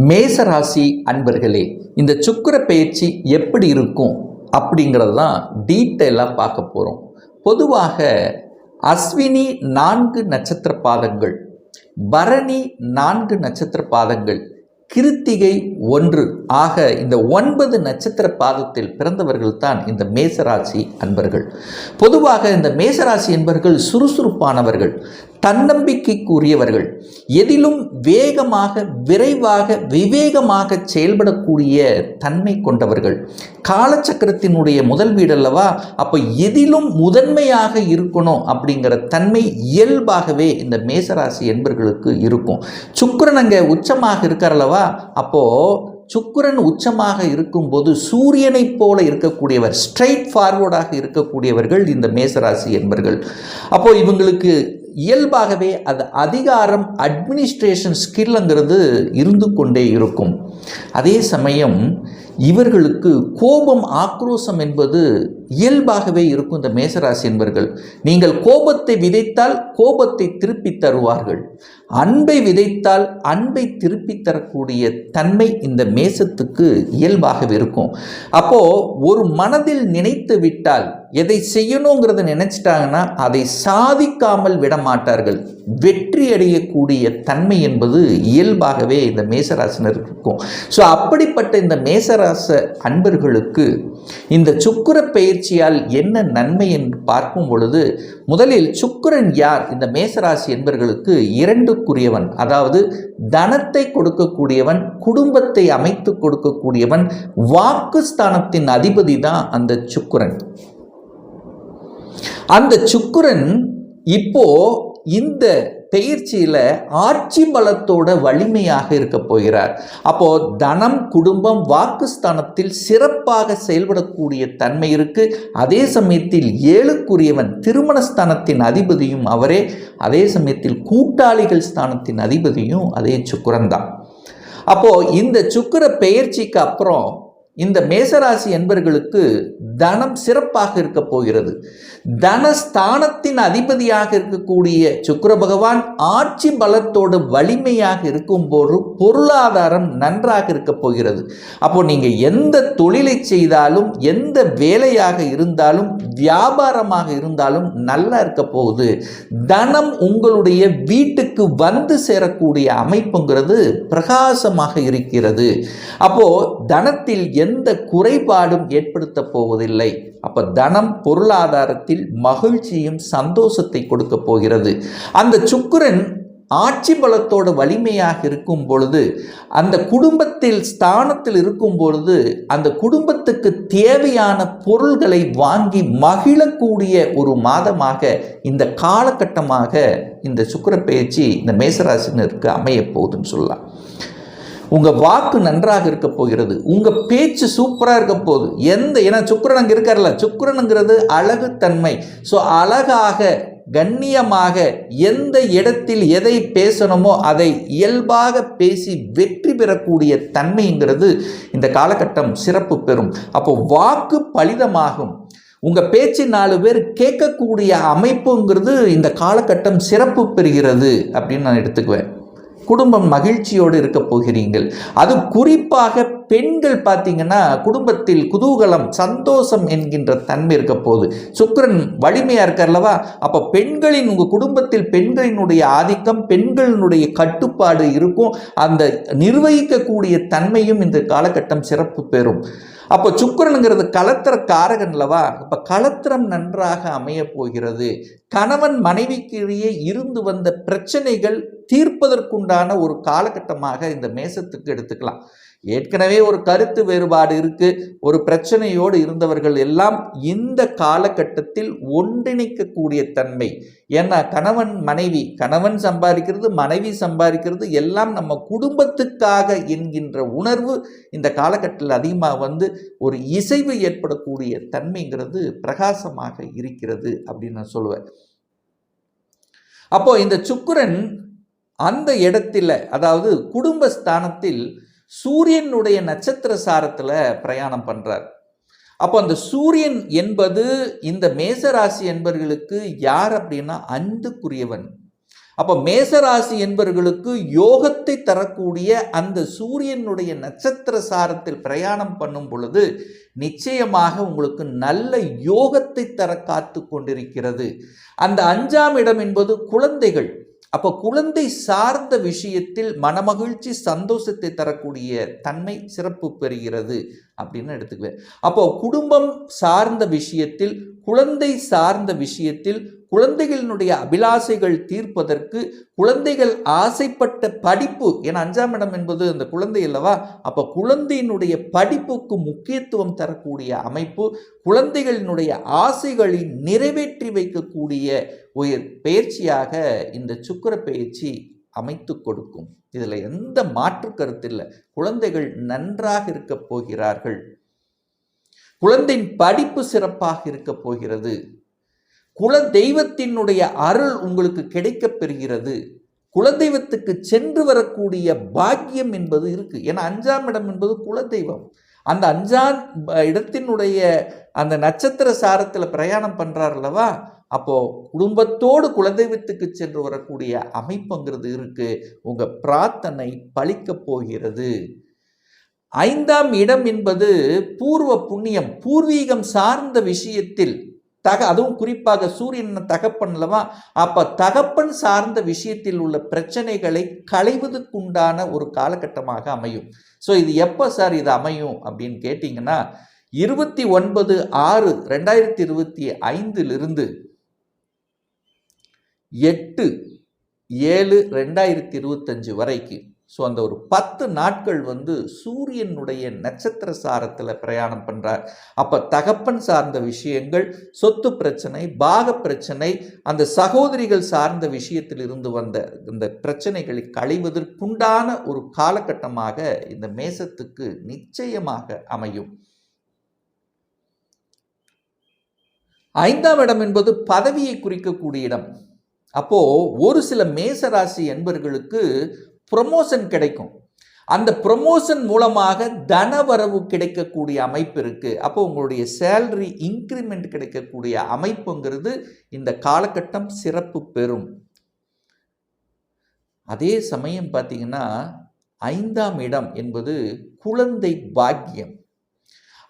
மேசராசி அன்பர்களே இந்த சுக்கிர பயிற்சி எப்படி இருக்கும் அப்படிங்கிறது தான் டீட்டெயிலாக பார்க்க போகிறோம் பொதுவாக அஸ்வினி நான்கு நட்சத்திர பாதங்கள் பரணி நான்கு நட்சத்திர பாதங்கள் கிருத்திகை ஒன்று. ஆக இந்த ஒன்பது நட்சத்திர பாதத்தில் பிறந்தவர்கள் தான் இந்த மேசராசி அன்பர்கள். பொதுவாக இந்த மேசராசி என்பவர்கள் சுறுசுறுப்பானவர்கள் தன்னம்பிக்கைக்குரியவர்கள் எதிலும் வேகமாக விரைவாக விவேகமாக செயல்படக்கூடிய தன்மை கொண்டவர்கள். காலச்சக்கரத்தினுடைய முதல் வீடு அல்லவா? அப்போ எதிலும் முதன்மையாக இருக்கணும் அப்படிங்கிற தன்மை இயல்பாகவே இந்த மேசராசி என்பர்களுக்கு இருக்கும். சுக்கிரன் அங்கே உச்சமாக ஓகேவா அப்போது சுக்கரன் உச்சமாக இருக்கும்போது சூரியனைப் போல இருக்கக்கூடியவர் ஸ்ட்ரைட் ஃபார்வர்டாக இருக்கக்கூடியவர்கள் இந்த மேசராசி என்பர்கள். அப்போது இவங்களுக்கு இயல்பாகவே அது அதிகாரம் அட்மினிஸ்ட்ரேஷன் ஸ்கில்ங்கிறது இருந்து கொண்டே இருக்கும். அதே சமயம் இவர்களுக்கு கோபம் ஆக்ரோசம் என்பது இயல்பாகவே இருக்கும் இந்த மேசராசி என்பர்கள். நீங்கள் கோபத்தை விதைத்தால் கோபத்தை திருப்பி தருவார்கள். அன்பை விதைத்தால் அன்பை திருப்பி தரக்கூடிய தன்மை இந்த மேசத்துக்கு இயல்பாகவே இருக்கும். அப்போது ஒரு மனதில் நினைத்து விட்டால் எதை செய்யணுங்கிறத நினைச்சிட்டாங்கன்னா அதை சாதிக்காமல் விட மாட்டார்கள் வெற்றி அடையக்கூடிய தன்மை என்பது இயல்பாகவே இந்த மேசராசினருக்கு இருக்கும். ஸோ அப்படிப்பட்ட இந்த மேசராச அன்பர்களுக்கு இந்த சுக்கிர பயிற்சியால் என்ன நன்மை என்று பார்க்கும் பொழுது முதலில் சுக்கிரன் யார்? இந்த மேசராசி என்பர்களுக்கு இரண்டு கொடுக்கக்கூடியவன் அதாவது தனத்தை கொடுக்கக்கூடியவன் குடும்பத்தை அமைத்து கொடுக்கக்கூடியவன் வாக்குஸ்தானத்தின் அதிபதி தான் அந்த சுக்குரன். அந்த சுக்குரன் இப்போ இந்த பெயர்ச்சியில் ஆட்சி பலத்தோட வலிமையாக இருக்க போகிறார். அப்போ தனம் குடும்பம் வாக்குஸ்தானத்தில் சிறப்பாக செயல்படக்கூடிய தன்மை இருக்கு. அதே சமயத்தில் ஏழுக்குரியவன் திருமணஸ்தானத்தின் அதிபதியும் அவரே. அதே சமயத்தில் கூட்டாளிகள் ஸ்தானத்தின் அதிபதியும் அதே சுக்கரன் தான். அப்போ இந்த சுக்கிர பெயர்ச்சிக்கு அப்புறம் இந்த மேசராசி என்பர்களுக்கு தனம் சிறப்பாக இருக்க போகிறது. தனஸ்தானத்தின் அதிபதியாக இருக்கக்கூடிய சுக்கர பகவான் ஆட்சி பலத்தோடு வலிமையாக இருக்கும்போது பொருளாதாரம் நன்றாக இருக்க போகிறது. அப்போ நீங்கள் எந்த தொழிலை செய்தாலும் எந்த வேலையாக இருந்தாலும் வியாபாரமாக இருந்தாலும் நல்லா இருக்க போகுது. தனம் உங்களுடைய வீட்டுக்கு வந்து சேரக்கூடிய அமைப்புங்கிறது பிரகாசமாக இருக்கிறது. அப்போ தனத்தில் எந்த எந்த குறைபாடும் ஏற்படுத்த போவதில்லை. அப்ப தனம் பொருளாதாரத்தில் மகிழ்ச்சியும் சந்தோஷத்தை கொடுக்க போகிறது. அந்த சுக்கிரன் ஆட்சி பலத்தோட வலிமையாக இருக்கும் பொழுது அந்த குடும்பத்தில் ஸ்தானத்தில் இருக்கும் பொழுது அந்த குடும்பத்துக்கு தேவையான பொருள்களை வாங்கி மகிழக்கூடிய ஒரு மாதமாக இந்த காலகட்டமாக இந்த சுக்கிர பயிற்சி இந்த மேசராசினருக்கு அமைய போகுதுன்னு சொல்லலாம். உங்கள் வாக்கு நன்றாக இருக்க போகிறது. உங்கள் பேச்சு சூப்பராக இருக்க போகுது. எந்த ஏன்னா சுக்கரன் அங்கே இருக்கார்ல அழகு தன்மை ஸோ அழகாக கண்ணியமாக எந்த இடத்தில் எதை பேசணுமோ அதை இயல்பாக பேசி வெற்றி பெறக்கூடிய தன்மைங்கிறது இந்த காலகட்டம் சிறப்பு பெறும். அப்போ வாக்கு பலிதமாகும். உங்கள் பேச்சு நாலு பேர் கேட்கக்கூடிய அமைப்புங்கிறது இந்த காலகட்டம் சிறப்பு பெறுகிறது அப்படின்னு நான் எடுத்துக்குவேன். குடும்பம் மகிழ்ச்சியோடு இருக்க போகிறீர்கள். அது குறிப்பாக பெண்கள் பார்த்தீங்கன்னா குடும்பத்தில் குதூகலம் சந்தோஷம் என்கின்ற தன்மை இருக்க போகுது. சுக்கிரன் வலிமையாக இருக்கார்லவா? அப்போ பெண்களின் உங்கள் குடும்பத்தில் பெண்களினுடைய ஆதிக்கம் பெண்களினுடைய கட்டுப்பாடு இருக்கும். அந்த நிர்வகிக்கக்கூடிய தன்மையும் இந்த காலகட்டம் சிறப்பு பெறும். அப்போ சுக்கிரனுங்கிறது கலத்திர காரகன்லவா இப்போ கலத்திரம் நன்றாக அமைய போகிறது கணவன் மனைவிக்கிடையே இருந்து வந்த பிரச்சனைகள் தீர்ப்பதற்குண்டான ஒரு காலகட்டமாக இந்த மேசத்துக்கு எடுத்துக்கலாம். ஏற்கனவே ஒரு கருத்து வேறுபாடு இருக்கு. ஒரு பிரச்சனையோடு இருந்தவர்கள் எல்லாம் இந்த காலகட்டத்தில் ஒன்றிணைக்கக்கூடிய தன்மை. ஏன்னா கணவன் மனைவி கணவன் சம்பாதிக்கிறது மனைவி சம்பாதிக்கிறது எல்லாம் நம்ம குடும்பத்துக்காக என்கின்ற உணர்வு இந்த காலகட்டத்தில் அதிகமாக வந்து ஒரு இசைவு ஏற்படக்கூடிய தன்மைங்கிறது பிரகாசமாக இருக்கிறது அப்படின்னு நான் சொல்லுவேன். அப்போ இந்த சுக்குரன் அந்த இடத்துல அதாவது குடும்பஸ்தானத்தில் சூரியனுடைய நட்சத்திர சாரத்தில் பிரயாணம் பண்ணுறார் அப்போ அந்த சூரியன் என்பது இந்த மேசராசி என்பவர்களுக்கு யார் அப்படின்னா அன்புக்குரியவன். அப்போ மேசராசி என்பவர்களுக்கு யோகத்தை தரக்கூடிய அந்த சூரியனுடைய நட்சத்திர சாரத்தில் பிரயாணம் பண்ணும் பொழுது நிச்சயமாக உங்களுக்கு நல்ல யோகத்தை தர காத்து கொண்டிருக்கிறது. அந்த அஞ்சாம் இடம் என்பது குழந்தைகள். அப்போ குழந்தை சார்ந்த விஷயத்தில் மனமகிழ்ச்சி சந்தோஷத்தை தரக்கூடிய தன்மை சிறப்பு பெறுகிறது. அப்படின்னு எடுத்துக்குவேன். அப்போ குடும்பம் சார்ந்த விஷயத்தில் குழந்தை சார்ந்த விஷயத்தில் குழந்தைகளினுடைய அபிலாசைகள் தீர்ப்பதற்கு குழந்தைகள் ஆசைப்பட்ட படிப்பு ஏன்னா அஞ்சாம் இடம் என்பது அந்த குழந்தை அல்லவா? அப்போ குழந்தையினுடைய படிப்புக்கு முக்கியத்துவம் தரக்கூடிய அமைப்பு குழந்தைகளினுடைய ஆசைகளை நிறைவேற்றி வைக்கக்கூடிய ஒரு பயிற்சியாக இந்த சுக்கர பயிற்சி அமைத்து கொடுக்கும். இதில் எந்த மாற்று கருத்து இல்லை குழந்தைகள் நன்றாக இருக்கப் போகிறார்கள். குழந்தையின் படிப்பு சிறப்பாக இருக்கப் போகிறது. குல தெய்வத்தினுடைய அருள் உங்களுக்கு கிடைக்கப் பெறுகிறது. குலதெய்வத்துக்கு சென்று வரக்கூடிய பாக்கியம் என்பது இருக்கு. ஏன்னா அஞ்சாம் இடம் என்பது குலதெய்வம். அந்த அஞ்சாம் இடத்தினுடைய அந்த நட்சத்திர சாரத்தில் பிரயாணம் பண்ணுறார் அல்லவா? அப்போது குடும்பத்தோடு குலதெய்வத்துக்கு சென்று வரக்கூடிய அமைப்புங்கிறது இருக்கு. உங்கள் பிரார்த்தனை பழிக்கப் போகிறது. ஐந்தாம் இடம் என்பது பூர்வ புண்ணியம் பூர்வீகம் சார்ந்த விஷயத்தில் தக அதுவும் குறிப்பாக சூரியன் தகப்பன்லவா அப்போ தகப்பன் சார்ந்த விஷயத்தில் உள்ள பிரச்சனைகளை களைவதற்குண்டான ஒரு காலகட்டமாக அமையும். ஸோ இது எப்போ சார் இது அமையும் அப்படின்னு கேட்டிங்கன்னா இருபத்தி ஒன்பது ஆறு ரெண்டாயிரத்தி இருபத்தி ஐந்திலிருந்து எட்டு ஏழு ரெண்டாயிரத்தி இருபத்தஞ்சு வரைக்கு. ஸோ அந்த ஒரு பத்து நாட்கள் வந்து சூரியனுடைய நட்சத்திர சாரத்தில் பிரயாணம் பண்ணுறார் அப்போ தகப்பன் சார்ந்த விஷயங்கள் சொத்து பிரச்சனை பாக பிரச்சனை அந்த சகோதரிகள் சார்ந்த விஷயத்தில் இருந்து வந்த இந்த பிரச்சனைகளை களைவதற்குண்டான ஒரு காலகட்டமாக இந்த மேசத்துக்கு நிச்சயமாக அமையும். ஐந்தாம் இடம் என்பது பதவியை குறிக்கக்கூடிய இடம். அப்போது ஒரு சில மேசராசி என்பர்களுக்கு ப்ரொமோஷன் கிடைக்கும். அந்த ப்ரொமோஷன் மூலமாக தனவரவு கிடைக்கக்கூடிய அமைப்பு இருக்குது அப்போ உங்களுடைய சேலரி இன்க்ரிமெண்ட் கிடைக்கக்கூடிய அமைப்புங்கிறது இந்த காலகட்டம் சிறப்பு பெறும். அதே சமயம் பார்த்தீங்கன்னா ஐந்தாம் இடம் என்பது குழந்தை பாக்கியம்.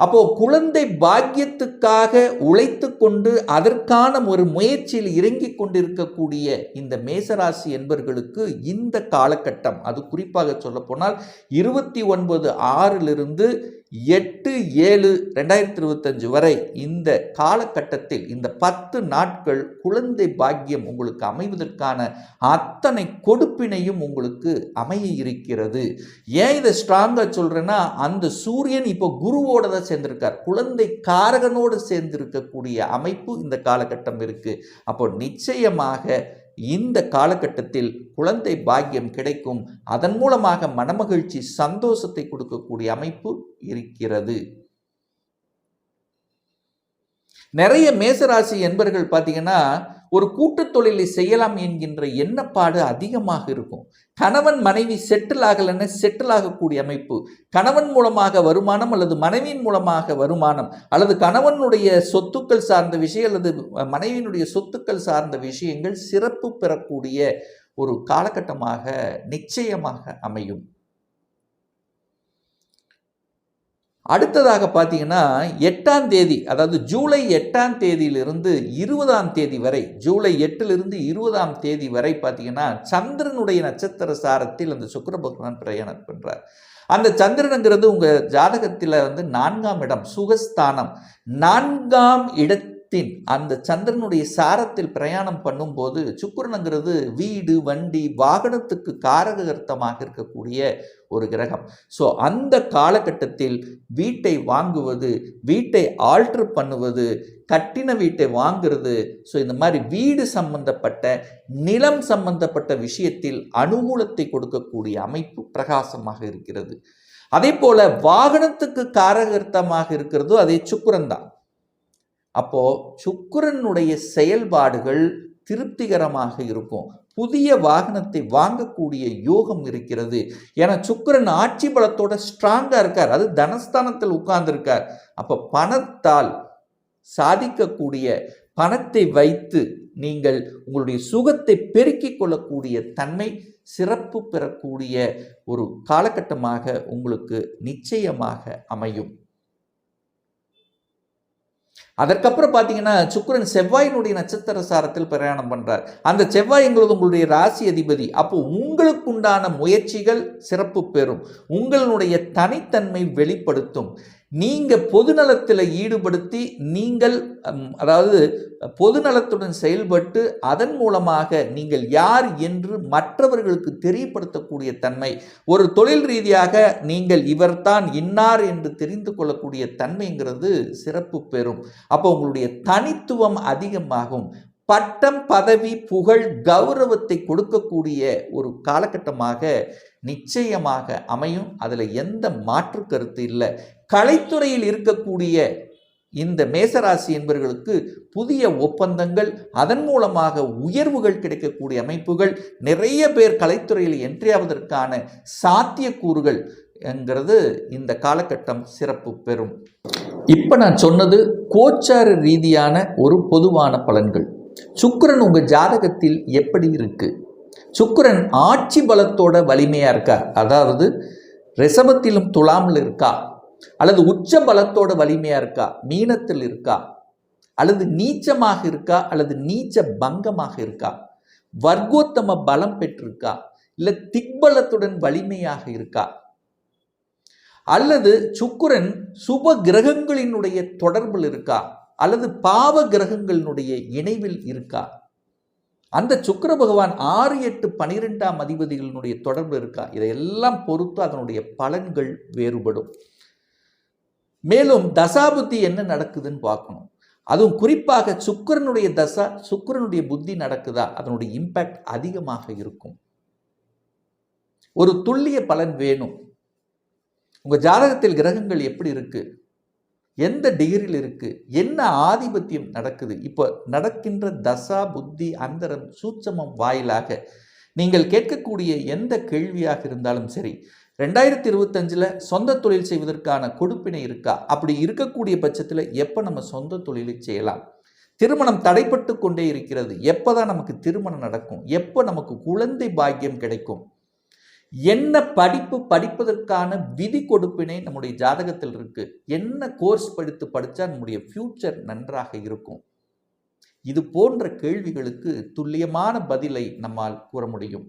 அப்போ குழந்தை பாக்கியத்துக்காக உழைத்து கொண்டு அதற்கான ஒரு முயற்சியில் இறங்கி கொண்டிருக்கக்கூடிய இந்த மேசராசி என்பர்களுக்கு இந்த காலகட்டம் அது குறிப்பாக சொல்ல போனால் இருபத்தி ஒன்பது ஆறிலிருந்து எட்டு ஏழு ரெண்டாயிரத்தி இருபத்தஞ்சு வரை இந்த காலகட்டத்தில் இந்த பத்து நாட்கள் குழந்தை பாக்கியம் உங்களுக்கு அமைவதற்கான அத்தனை கொடுப்பினையும் உங்களுக்கு அமைய இருக்கிறது. ஏன் இதை ஸ்ட்ராங்காக சொல்கிறேன்னா அந்த சூரியன் இப்போ குருவோட தான் சேர்ந்திருக்கார். குழந்தை காரகனோடு சேர்ந்திருக்கக்கூடிய அமைப்பு இந்த காலகட்டம் இருக்குது அப்போ நிச்சயமாக இந்த காலகட்டத்தில் குழந்தை பாக்கியம் கிடைக்கும். அதன் மூலமாக மனமகிழ்ச்சி சந்தோஷத்தை கொடுக்கக்கூடிய அமைப்பு இருக்கிறது. நிறைய மேசராசி என்பர்கள் பார்த்தீங்கன்னா ஒரு கூட்டுத் தொழிலை செய்யலாம் என்கின்ற எண்ணப்பாடு அதிகமாக இருக்கும். கணவன் மனைவி செட்டில் ஆகலன்னு செட்டில் ஆகக்கூடிய அமைப்பு. கணவன் மூலமாக வருமானம் அல்லது மனைவியின் மூலமாக வருமானம் அல்லது கணவனுடைய சொத்துக்கள் சார்ந்த விஷயம் அல்லது மனைவியினுடைய சொத்துக்கள் சார்ந்த விஷயங்கள் சிறப்பு பெறக்கூடிய ஒரு காலகட்டமாக நிச்சயமாக அமையும். அடுத்ததாக பார்த்தீங்கன்னா எட்டாம் தேதி அதாவது ஜூலை எட்டாம் தேதியிலிருந்து இருபதாம் தேதி வரை ஜூலை எட்டிலிருந்து இருபதாம் தேதி வரை பார்த்தீங்கன்னா சந்திரனுடைய நட்சத்திர சாரத்தில் அந்த சுக்கர பகவான் பிரயாணம் பண்ணுறார் அந்த சந்திரனுங்கிறது உங்கள் ஜாதகத்தில் வந்து நான்காம் இடம் சுகஸ்தானம். நான்காம் இடத்தில் தின் அந்த சந்திரனுடைய சாரத்தில் பிரயாணம் பண்ணும்போது சுக்கரனுங்கிறது வீடு வண்டி வாகனத்துக்கு காரகர்த்தமாக இருக்கக்கூடிய ஒரு கிரகம். ஸோ அந்த காலகட்டத்தில் வீட்டை வாங்குவது வீட்டை ஆல்ட்ரு பண்ணுவது கட்டின வீட்டை வாங்குறது ஸோ இந்த மாதிரி வீடு சம்பந்தப்பட்ட நிலம் சம்பந்தப்பட்ட விஷயத்தில் அனுகூலத்தை கொடுக்கக்கூடிய அமைப்பு பிரகாசமாக இருக்கிறது. அதே போல வாகனத்துக்கு காரகர்த்தமாக இருக்கிறதோ அதே சுக்குரன் தான். அப்போ சுக்கரனுடைய செயல்பாடுகள் திருப்திகரமாக இருக்கும். புதிய வாகனத்தை வாங்கக்கூடிய யோகம் இருக்கிறது. ஏன்னா சுக்கிரன் ஆட்சி பலத்தோட ஸ்ட்ராங்காக இருக்கார். அது தனஸ்தானத்தில் உட்கார்ந்துருக்கார். அப்போ பணத்தால் சாதிக்கக்கூடிய பணத்தை வைத்து நீங்கள் உங்களுடைய சுகத்தை பெருக்கிக் கொள்ளக்கூடிய தன்மை சிறப்பு பெறக்கூடிய ஒரு காலகட்டமாக உங்களுக்கு நிச்சயமாக அமையும். அதற்கப்புறம் பார்த்தீங்கன்னா சுக்கிரன் செவ்வாயினுடைய நட்சத்திர சாரத்தில் பிரயாணம் பண்ணுறார் அந்த செவ்வாய் எங்களது உங்களுடைய ராசி அதிபதி. அப்போ உங்களுக்குண்டான முயற்சிகள் சிறப்பு பெறும். உங்களுடைய தனித்தன்மை வெளிப்படுத்தும். நீங்கள் பொதுநலத்தில் ஈடுபடுத்தி நீங்கள் அதாவது பொதுநலத்துடன் செயல்பட்டு அதன் மூலமாக நீங்கள் யார் என்று மற்றவர்களுக்கு தெரியப்படுத்தக்கூடிய தன்மை ஒரு தொழில் ரீதியாக நீங்கள் இவர்தான் இன்னார் என்று தெரிந்து கொள்ளக்கூடிய தன்மைங்கிறது சிறப்பு பெறும். அப்போ உங்களுடைய தனித்துவம் அதிகமாகும். பட்டம் பதவி புகழ் கௌரவத்தை கொடுக்கக்கூடிய ஒரு காலகட்டமாக நிச்சயமாக அமையும். அதில் எந்த மாற்று கருத்து இல்லை. கலைத்துறையில் இருக்கக்கூடிய இந்த மேசராசி என்பவர்களுக்கு புதிய ஒப்பந்தங்கள் அதன் மூலமாக உயர்வுகள் கிடைக்கக்கூடிய அமைப்புகள் நிறைய பேர் கலைத்துறையில் என்ட்ரி ஆவதற்கான சாத்தியக்கூறுகள் என்கிறது இந்த காலகட்டம் சிறப்பு பெறும். இப்போ நான் சொன்னது கோச்சார ரீதியான ஒரு பொதுவான பலன்கள். சுக்கரன் உங்கள் ஜாதகத்தில் எப்படி இருக்குது சுக்கரன் ஆட்சி பலத்தோட வலிமையாக இருக்கா? அதாவது ரிசபத்திலும் துலாமில் இருக்கா? அல்லது உச்ச பலத்தோட வலிமையாக இருக்கா? மீனத்தில் இருக்கா? அல்லது நீச்சமாக இருக்கா? அல்லது நீச்ச பங்கமாக இருக்கா? வர்க்கோத்தம பலம் பெற்றிருக்கா? இல்லை திக்பலத்துடன் வலிமையாக இருக்கா? அல்லது சுக்கிரன் சுப கிரகங்களினுடைய தொடர்பில் இருக்கா? அல்லது பாவ கிரகங்களினுடைய இணைவில் இருக்கா? அந்த சுக்கர பகவான் ஆறு எட்டு பனிரெண்டாம் அதிபதிகளினுடைய தொடர்பு இருக்கா? இதையெல்லாம் பொறுத்து அதனுடைய பலன்கள் வேறுபடும். மேலும் தசாபுத்தி என்ன நடக்குதுன்னு பார்க்கணும். அதுவும் குறிப்பாக சுக்கரனுடைய தசா சுக்கரனுடைய புத்தி நடக்குதா? அதனுடைய இம்பேக்ட் அதிகமாக இருக்கும். ஒரு துல்லிய பலன் வேணும். உங்கள் ஜாதகத்தில் கிரகங்கள் எப்படி இருக்குது எந்த டிகிரியில் இருக்குது என்ன ஆதிபத்தியம் நடக்குது? இப்போ நடக்கின்ற தசா புத்தி அந்தரம் சூட்சமம் வாயிலாக நீங்கள் கேட்கக்கூடிய எந்த கேள்வியாக இருந்தாலும் சரி ரெண்டாயிரத்தி இருபத்தஞ்சில் சொந்த தொழில் செய்வதற்கான கொடுப்பினை இருக்கா? அப்படி இருக்கக்கூடிய பட்சத்தில் எப்போ நம்ம சொந்த தொழிலை செய்யலாம்? திருமணம் தடைப்பட்டு கொண்டே இருக்கிறது. எப்போ தான் நமக்கு திருமணம் நடக்கும்? எப்போ நமக்கு குழந்தை பாக்கியம் கிடைக்கும்? என்ன படிப்பு படிப்பதற்கான விதி கொடுப்பினை நம்முடைய ஜாதகத்தில் இருக்கு? என்ன கோர்ஸ் படித்து படித்தா நம்முடைய ஃப்யூச்சர் நன்றாக இருக்கும்? இது போன்ற கேள்விகளுக்கு துல்லியமான பதிலை நம்மால் கூற முடியும்.